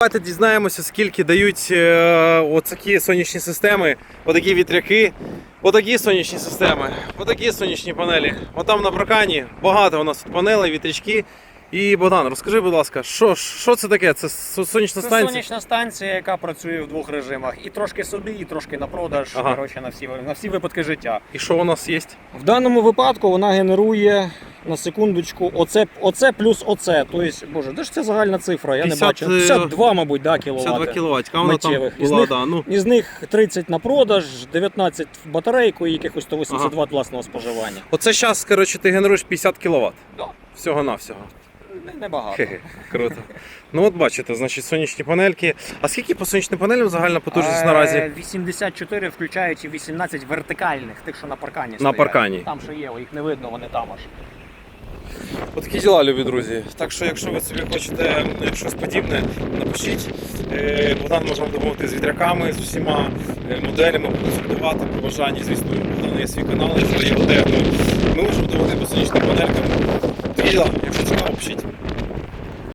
Давайте дізнаємося, скільки дають е, отакі сонячні системи, отакі вітряки, отакі сонячні системи, отакі сонячні панелі. Отам на паркані багато у нас тут панелей, вітрячки. І Богдан, розкажи, будь ласка, що, що це таке? Це со- сонячна Це станція? сонячна станція, яка працює в двох режимах. І трошки собі, і трошки на продаж. Ага. Коротше, на всі, на всі випадки життя. І що у нас є? В даному випадку вона генерує на секундочку оце, оце плюс оце. Тобто, боже, де ж це загальна цифра? Я 50, не бачу. е, 52, мабуть, да, кіловат. 52 кВт. Вона там миттєвих. Із них- да, ну. Із них 30 на продаж, 19 в батарейку і якихось 180 Вт власного споживання. Оце зараз, коротше, ти генеруєш 50 кВт. Да. Всього-навсього. Не- Небагато. Круто. Ну от бачите, значить сонячні панельки. А скільки по сонячним панелям загальна потужність Е, наразі? 84, включаючи 18 вертикальних, тих, що на паркані На стоять. паркані. Там ще є, їх не видно, вони там аж. Отакі діла, любі друзі. Так що, якщо ви собі хочете щось подібне, напишіть. Е, Богдан може вам допомогти з вітряками, з усіма е, моделями, консультувати по бажанні. Звісно, Богдан є свій канал, якщо є техно. Ми можемо домовити по сонячним. Такі діла, якщо цікаво, пишіть.